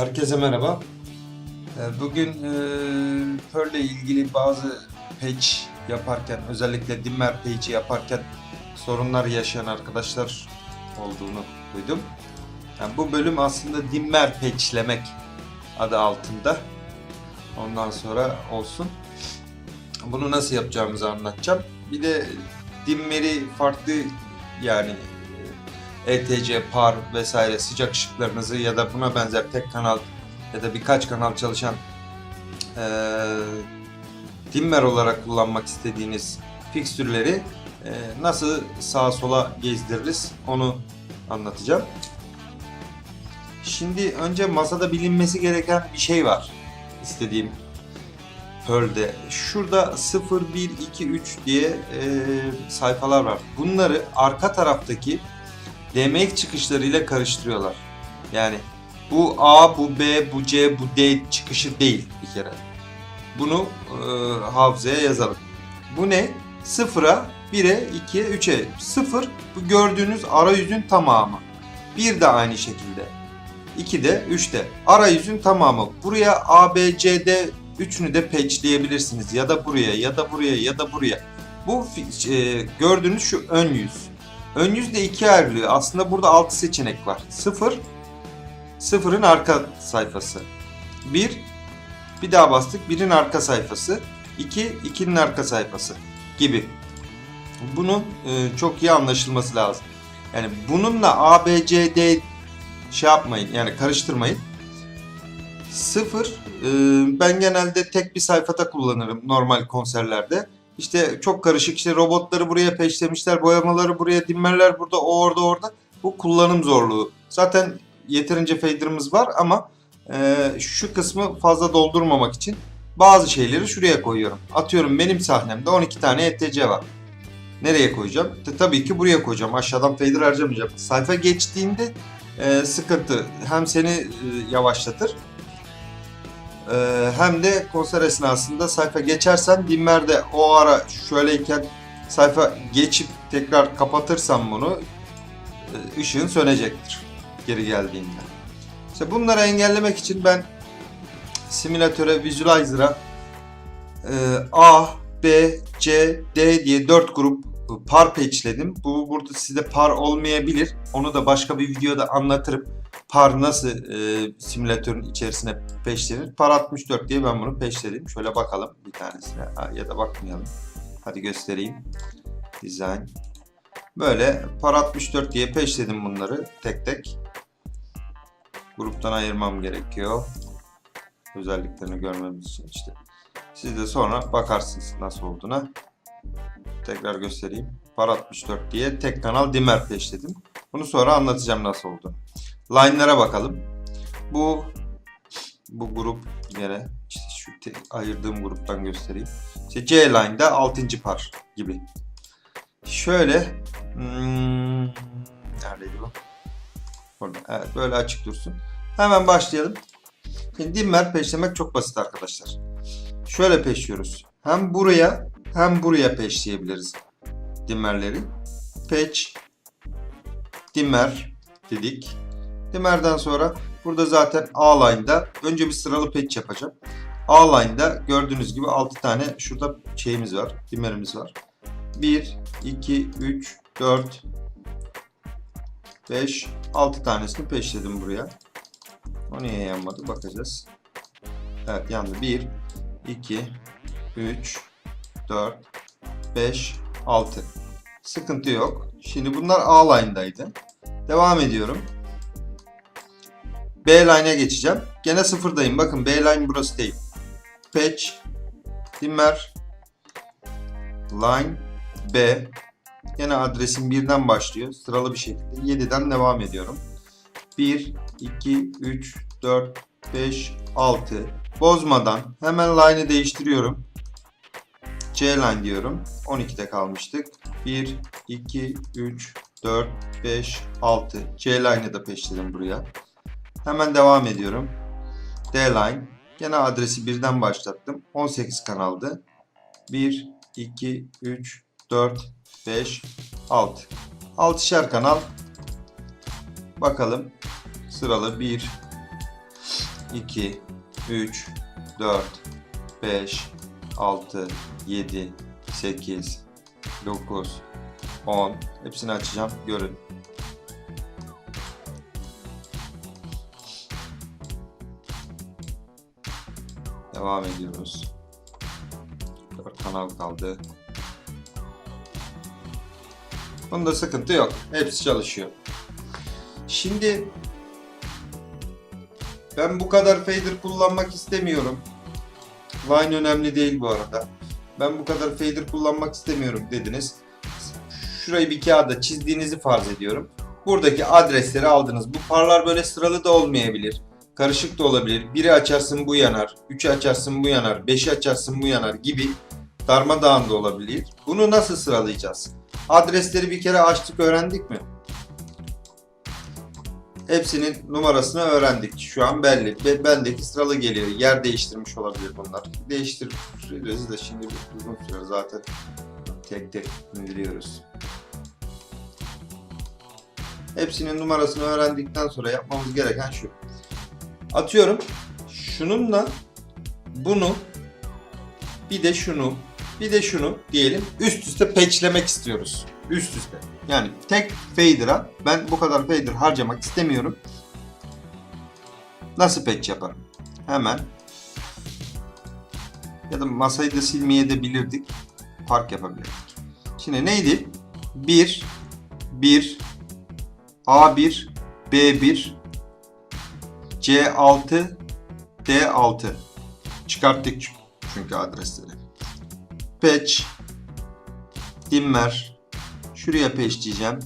Herkese merhaba. Ee, Bugün e, ile ilgili bazı page yaparken, özellikle dimmer page'i yaparken sorunlar yaşayan arkadaşlar olduğunu duydum. Yani bu bölüm aslında dimmer page'lemek adı altında. Ondan sonra olsun. Bunu nasıl yapacağımızı anlatacağım. Bir de dimmeri farklı yani ETC, PAR vesaire sıcak ışıklarınızı ya da buna benzer tek kanal ya da birkaç kanal çalışan eee dimmer olarak kullanmak istediğiniz fikstürleri eee, nasıl sağa sola gezdiririz onu anlatacağım. Şimdi önce masada bilinmesi gereken bir şey var istediğim Pearl'de. Şurada 0, 1, 2, 3 diye eee, sayfalar var. Bunları arka taraftaki DMX çıkışlarıyla karıştırıyorlar. Yani bu A, bu B, bu C, bu D çıkışı değil bir kere. Bunu e, hafızaya yazalım. Bu ne? Sıfıra, 1'e, 2'ye, 3'e. Sıfır bu gördüğünüz arayüzün tamamı. Bir de aynı şekilde. 2'de, 3'te. Arayüzün tamamı. Buraya A, B, C, D üçünü de patchleyebilirsiniz. Ya da buraya, ya da buraya, ya da buraya. Bu e, gördüğünüz şu ön yüz. Ön yüz de ikiye ayrılıyor. Aslında burada 6 seçenek var. 0, sıfırın arka sayfası. 1, bir daha bastık. 1'in arka sayfası. 2, 2'nin arka sayfası gibi. Bunun e, çok iyi anlaşılması lazım. Yani bununla A, B, C, D şey yapmayın yani karıştırmayın. 0 ben genelde tek bir sayfada kullanırım normal konserlerde. İşte çok karışık işte robotları buraya peşlemişler, boyamaları buraya, dimmerler burada, o orada, orada. Bu kullanım zorluğu. Zaten yeterince fader'ımız var ama e, şu kısmı fazla doldurmamak için bazı şeyleri şuraya koyuyorum. Atıyorum benim sahnemde 12 tane ETC var. Nereye koyacağım? T- tabii ki buraya koyacağım. Aşağıdan fader harcamayacağım. Sayfa geçtiğinde e, sıkıntı. Hem seni e, yavaşlatır ee, hem de konser esnasında sayfa geçersen dimmerde o ara şöyleyken sayfa geçip tekrar kapatırsam bunu e, ışığın sönecektir geri geldiğinde. İşte bunları engellemek için ben simülatöre Visualizer'a e, A, B, C, D diye 4 grup par patchledim. Bu burada size par olmayabilir. Onu da başka bir videoda anlatırım par nasıl e, simülatörün içerisine peşlenir? Par 64 diye ben bunu peşledim. Şöyle bakalım bir tanesine ya da bakmayalım. Hadi göstereyim. Design. Böyle par 64 diye peşledim bunları tek tek. Gruptan ayırmam gerekiyor. Özelliklerini görmemiz için işte. Siz de sonra bakarsınız nasıl olduğuna. Tekrar göstereyim. Par 64 diye tek kanal dimmer peşledim. Bunu sonra anlatacağım nasıl olduğunu. Line'lara bakalım. Bu bu grup yine işte şu ayırdığım gruptan göstereyim. İşte C line'da 6. par gibi. Şöyle hmm, neredeydi bu? Orada. Evet böyle açık dursun. Hemen başlayalım. Şimdi dimmer peşlemek çok basit arkadaşlar. Şöyle peşliyoruz. Hem buraya hem buraya peşleyebiliriz dimmerleri. Patch dimmer dedik. Dimmer'den sonra burada zaten A line'da önce bir sıralı patch yapacağım. A line'da gördüğünüz gibi 6 tane şurada şeyimiz var. Dimmer'imiz var. 1, 2, 3, 4, 5, 6 tanesini peşledim buraya. O niye yanmadı bakacağız. Evet yandı. 1, 2, 3, 4, 5, 6. Sıkıntı yok. Şimdi bunlar A line'daydı. Devam ediyorum. B line'e geçeceğim. Gene sıfırdayım. Bakın B line burası değil. Patch, dimmer, line, B. Gene adresim birden başlıyor. Sıralı bir şekilde 7'den devam ediyorum. 1, 2, 3, 4, 5, 6. Bozmadan hemen line'ı değiştiriyorum. C line diyorum. 12'de kalmıştık. 1, 2, 3, 4, 5, 6. C line'ı da peşledim buraya. Hemen devam ediyorum. D-Line. Gene adresi birden başlattım. 18 kanaldı. 1, 2, 3, 4, 5, 6. 6'şer kanal. Bakalım. Sıralı 1, 2, 3, 4, 5, 6, 7, 8, 9, 10. Hepsini açacağım. Görün. Devam ediyoruz. 4 kanal kaldı. Bunda sıkıntı yok. Hepsi çalışıyor. Şimdi ben bu kadar fader kullanmak istemiyorum. Line önemli değil bu arada. Ben bu kadar fader kullanmak istemiyorum dediniz. Şurayı bir kağıda çizdiğinizi farz ediyorum. Buradaki adresleri aldınız. Bu parlar böyle sıralı da olmayabilir. Karışık da olabilir. Biri açarsın bu yanar. Üçü açarsın bu yanar. Beşi açarsın bu yanar gibi darmadağın da olabilir. Bunu nasıl sıralayacağız? Adresleri bir kere açtık öğrendik mi? Hepsinin numarasını öğrendik. Şu an belli. Be- Bendeki sıralı geliyor. Yer değiştirmiş olabilir bunlar. Değiştiririz de şimdi uzun süre zaten tek tek indiriyoruz. Hepsinin numarasını öğrendikten sonra yapmamız gereken şu. Atıyorum şununla bunu bir de şunu bir de şunu diyelim üst üste patchlemek istiyoruz. Üst üste. Yani tek fader'a ben bu kadar fader harcamak istemiyorum. Nasıl patch yaparım? Hemen ya da masayı da silmeye de bilirdik. Fark yapabilirdik. Şimdi neydi? 1 1 A1 B1 C6 D6 çıkarttık çünkü adresleri. Patch dimmer şuraya patchleyeceğim.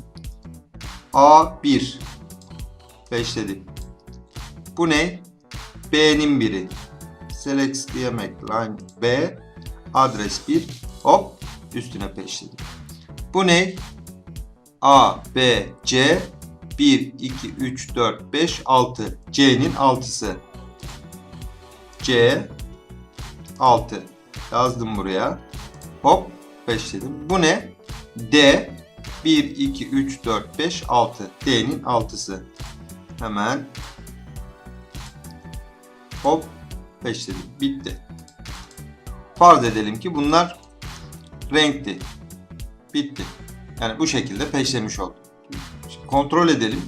A1 patchledim. Bu ne? B'nin biri. Select diyemek line B adres 1 hop üstüne patchledim. Bu ne? A, B, C 1, 2, 3, 4, 5, 6. C'nin 6'sı. C 6. Yazdım buraya. Hop 5 dedim. Bu ne? D 1, 2, 3, 4, 5, 6. D'nin 6'sı. Hemen hop 5 dedim. Bitti. Farz edelim ki bunlar renkli. Bitti. Yani bu şekilde peşlemiş oldum. Kontrol edelim.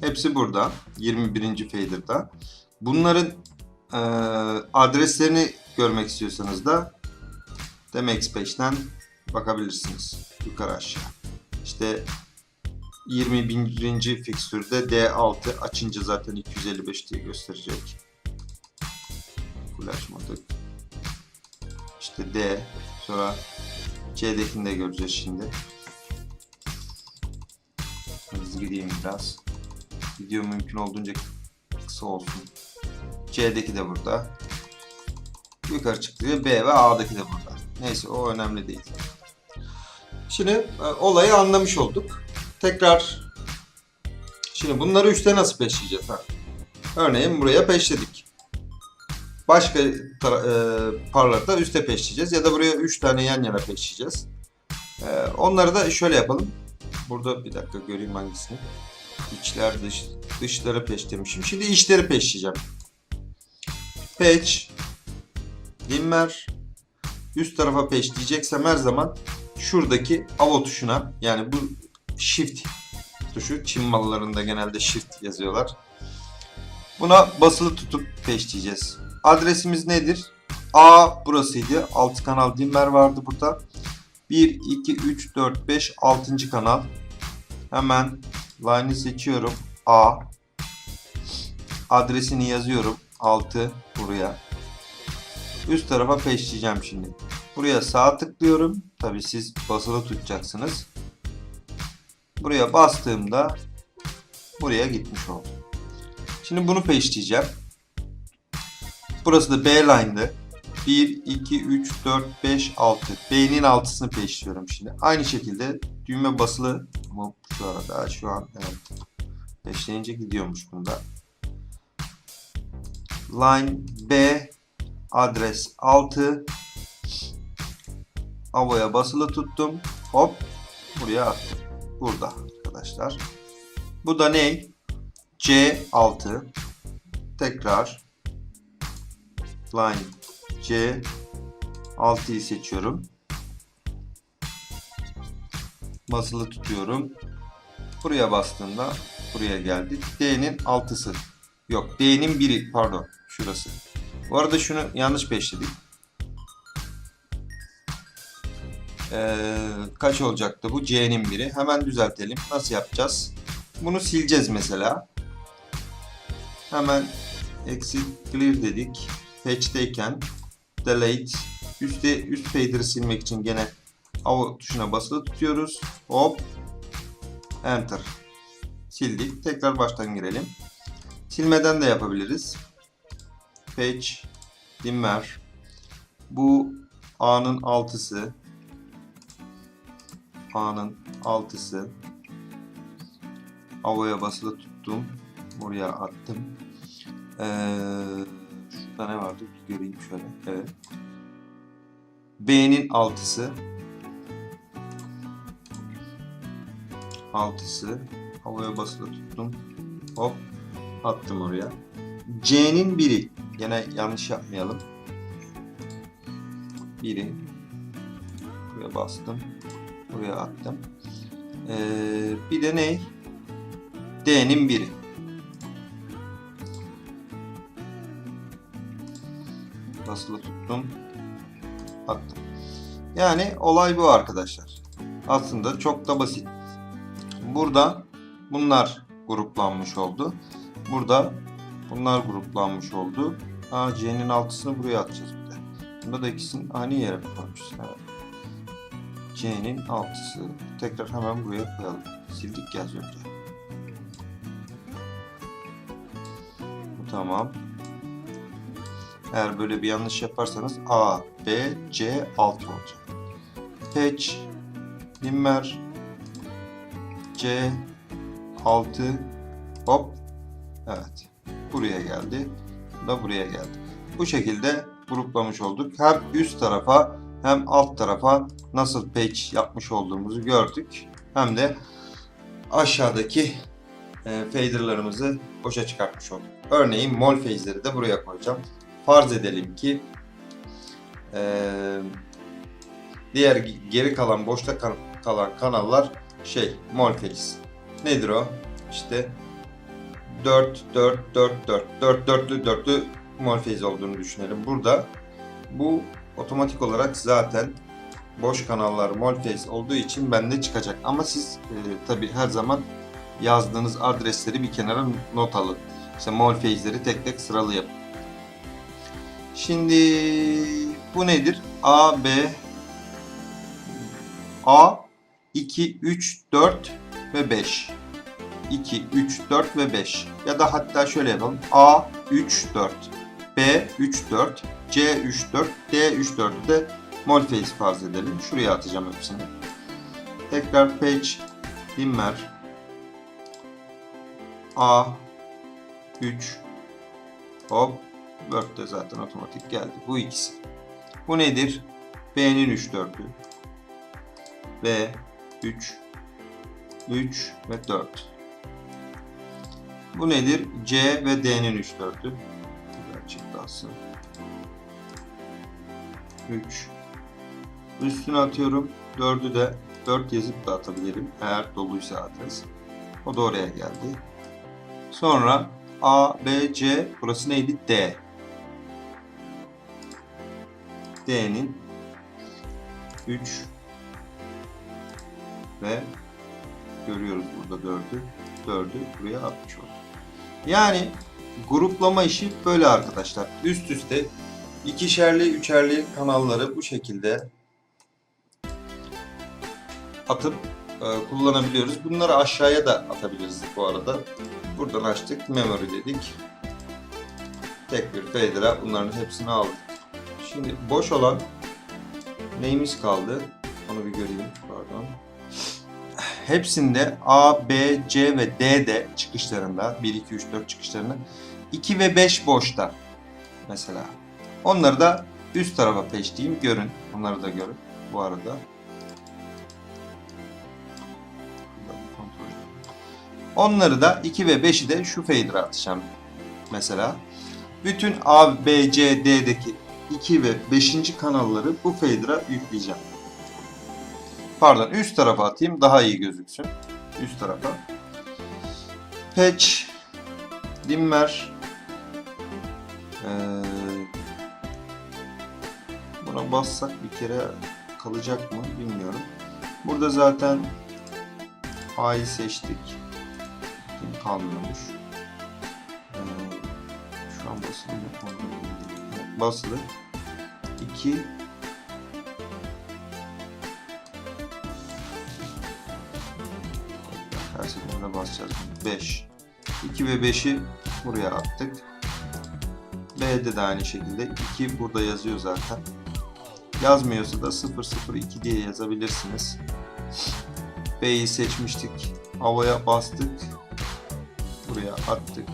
Hepsi burada. 21. fader'da. Bunların e, adreslerini görmek istiyorsanız da Demex Patch'ten bakabilirsiniz. Yukarı aşağı. İşte 21. fixtürde D6 açınca zaten 255 diye gösterecek. Flash modu. İşte D. Sonra C'dekini de göreceğiz şimdi. Hızlı gideyim biraz. Video mümkün olduğunca kısa olsun. C'deki de burada. Yukarı çıktı. B ve A'daki de burada. Neyse o önemli değil. Şimdi e, olayı anlamış olduk. Tekrar Şimdi bunları üçte nasıl peşleyeceğiz? Ha? Örneğin buraya peşledik. Başka e, parları da üste peşleyeceğiz. Ya da buraya 3 tane yan yana peşleyeceğiz. E, onları da şöyle yapalım. Burada bir dakika göreyim hangisini. İçler dış, dışları peşlemişim. Şimdi içleri peşleyeceğim. Patch, dimmer, üst tarafa peşleyeceksem her zaman şuradaki avo tuşuna yani bu shift tuşu Çin mallarında genelde shift yazıyorlar. Buna basılı tutup peşleyeceğiz. Adresimiz nedir? A burasıydı. 6 kanal dimmer vardı burada. 1, 2, 3, 4, 5, 6. kanal. Hemen line'ı seçiyorum. A. Adresini yazıyorum. 6 buraya. Üst tarafa peşleyeceğim şimdi. Buraya sağ tıklıyorum. Tabi siz basılı tutacaksınız. Buraya bastığımda buraya gitmiş oldu. Şimdi bunu peşleyeceğim. Burası da B line'dı. 1, 2, 3, 4, 5, 6. B'nin 6'sını peşliyorum şimdi. Aynı şekilde düğme basılı ama şu arada şu an evet. Peşleyince gidiyormuş bunda. Line B adres 6 Avo'ya basılı tuttum. Hop buraya attım. Burada arkadaşlar. Bu da ne? C6 tekrar line C6'yı seçiyorum. Basılı tutuyorum. Buraya bastığımda buraya geldi. D'nin 6'sı. Yok D'nin 1'i pardon şurası. Bu arada şunu yanlış peşledik. Ee, kaç olacaktı bu? C'nin 1'i. Hemen düzeltelim. Nasıl yapacağız? Bunu sileceğiz mesela. Hemen exit clear dedik. Patch'teyken delete üstte üst fader'ı silmek için gene av tuşuna basılı tutuyoruz. Hop enter. Sildik. Tekrar baştan girelim. Silmeden de yapabiliriz. Patch dimmer bu A'nın altısı A'nın altısı Avo'ya basılı tuttum. Buraya attım. Ee, şurada ne vardı? Göreyim şöyle. Evet. B'nin altısı. Altısı. Havaya basılı tuttum. Hop. Attım oraya. C'nin biri. Gene yanlış yapmayalım. Biri. Buraya bastım. Buraya attım. Ee, bir de ne? D'nin biri. Basılı tuttum. Attım. Yani olay bu arkadaşlar. Aslında çok da basit. Burada bunlar gruplanmış oldu. Burada bunlar gruplanmış oldu. A, C'nin altısını buraya atacağız bir de. Bunda da ikisini aynı yere koymuşuz. Evet. C'nin altısı. Tekrar hemen buraya koyalım. Sildik ya önce. Tamam. Eğer böyle bir yanlış yaparsanız A, B, C, 6 olacak. Patch, dimmer, C, 6, hop, evet. Buraya geldi. Da buraya geldi. Bu şekilde gruplamış olduk. Hem üst tarafa hem alt tarafa nasıl patch yapmış olduğumuzu gördük. Hem de aşağıdaki e, faderlarımızı boşa çıkartmış olduk. Örneğin mol phase'leri de buraya koyacağım. Farz edelim ki e, diğer geri kalan boşta kal- kalan kanallar şey phase. Nedir o? İşte 4 4 4 4 4 dörtlü dörtlü mol phase olduğunu düşünelim. Burada bu otomatik olarak zaten boş kanallar phase olduğu için bende çıkacak. Ama siz e, tabi her zaman yazdığınız adresleri bir kenara not alın. İşte mol phase'leri tek tek sıralı yapın. Şimdi bu nedir? A, B, A, 2, 3, 4 ve 5. 2, 3, 4 ve 5. Ya da hatta şöyle yapalım. A, 3, 4. B, 3, 4. C, 3, 4. D, 3, 4'ü de mol phase farz edelim. Şuraya atacağım hepsini. Tekrar page, dimmer, A, 3, hop, Word de zaten otomatik geldi. Bu ikisi. Bu nedir? B'nin 3 4'ü. B 3 3 ve 4. Bu nedir? C ve D'nin 3 4'ü. Gerçekten aslında. 3 Üstüne atıyorum. 4'ü de 4 yazıp da atabilirim. Eğer doluysa adres. O da oraya geldi. Sonra A, B, C. Burası neydi? D. D'nin 3 ve görüyoruz burada 4'ü. 4'ü buraya atmış olduk. Yani gruplama işi böyle arkadaşlar. Üst üste ikişerli, üçerli kanalları bu şekilde atıp e, kullanabiliyoruz. Bunları aşağıya da atabiliriz bu arada. Buradan açtık. Memory dedik. Tek bir fader'a bunların hepsini aldık. Şimdi boş olan neyimiz kaldı? Onu bir göreyim. Pardon. Hepsinde A, B, C ve D de çıkışlarında 1, 2, 3, 4 çıkışlarında 2 ve 5 boşta mesela. Onları da üst tarafa peşleyeyim. Görün. Onları da görün bu arada. Onları da 2 ve 5'i de şu fader'a atacağım mesela. Bütün A, B, C, D'deki 2 ve 5. kanalları bu fader'a yükleyeceğim. Pardon üst tarafa atayım daha iyi gözüksün. Üst tarafa. Patch, dimmer, ee, buna bassak bir kere kalacak mı bilmiyorum. Burada zaten A'yı seçtik. Bakayım kalmıyormuş. Ee, şu an basılı mı? Basılı. 2 Her seferinde basacağız. 5 2 ve 5'i buraya attık. B'de de aynı şekilde 2 burada yazıyor zaten. Yazmıyorsa da 002 diye yazabilirsiniz. B'yi seçmiştik. Havaya bastık. Buraya attık.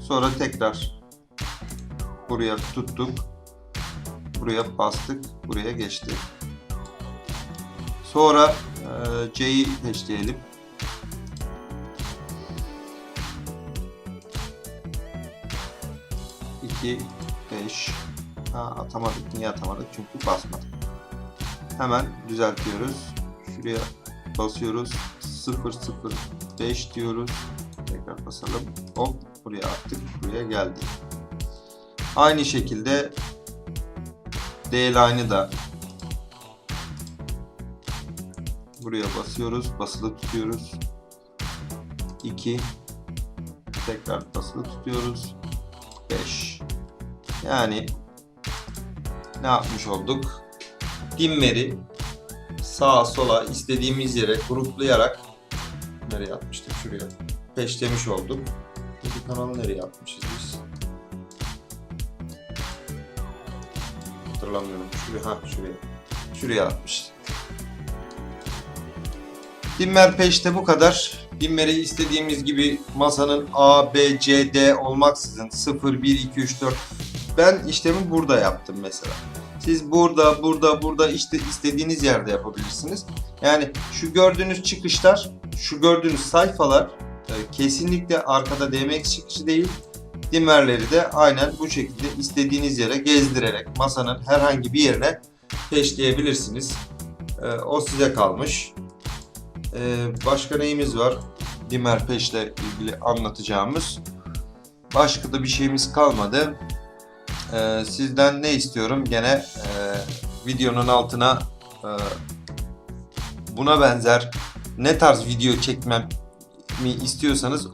Sonra tekrar buraya tuttuk. Buraya bastık. Buraya geçti. Sonra e, C'yi peşleyelim. İki, beş. Ha, atamadık. Niye atamadık? Çünkü basmadık. Hemen düzeltiyoruz. Şuraya basıyoruz. 005 diyoruz. Tekrar basalım. Hop buraya attık. Buraya geldi. Aynı şekilde D line'ı da buraya basıyoruz. Basılı tutuyoruz. 2 tekrar basılı tutuyoruz. 5 yani ne yapmış olduk? Dimleri sağa sola istediğimiz yere gruplayarak nereye atmıştık? Şuraya. Peşlemiş olduk. Peki kanalı nereye atmışız biz? Hatırlamıyorum. Şuraya, ha şuraya. Şuraya atmışız. Dimmer peşte bu kadar. Dimmeri istediğimiz gibi masanın A, B, C, D olmaksızın 0, 1, 2, 3, 4 ben işlemi burada yaptım mesela. Siz burada, burada, burada işte istediğiniz yerde yapabilirsiniz. Yani şu gördüğünüz çıkışlar, şu gördüğünüz sayfalar e, kesinlikle arkada DMX çıkışı değil. Dimmerleri de aynen bu şekilde istediğiniz yere gezdirerek masanın herhangi bir yerine peşleyebilirsiniz. E, O size kalmış. E, Başka neyimiz var? Dimmer peşle ilgili anlatacağımız. Başka da bir şeyimiz kalmadı. Ee, sizden ne istiyorum? Gene e, videonun altına e, buna benzer ne tarz video çekmem mi istiyorsanız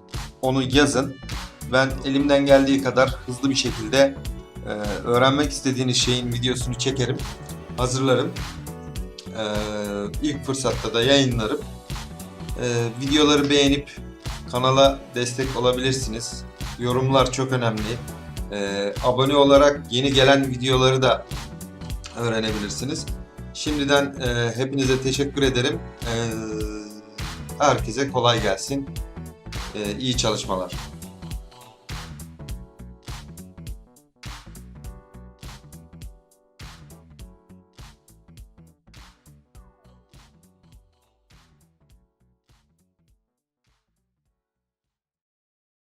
onu yazın. Ben elimden geldiği kadar hızlı bir şekilde e, öğrenmek istediğiniz şeyin videosunu çekerim, hazırlarım. E, ilk fırsatta da yayınlarım. E, videoları beğenip kanala destek olabilirsiniz. Yorumlar çok önemli. Ee, abone olarak yeni gelen videoları da öğrenebilirsiniz. Şimdiden e, hepinize teşekkür ederim. Ee, herkese kolay gelsin. Ee, iyi çalışmalar.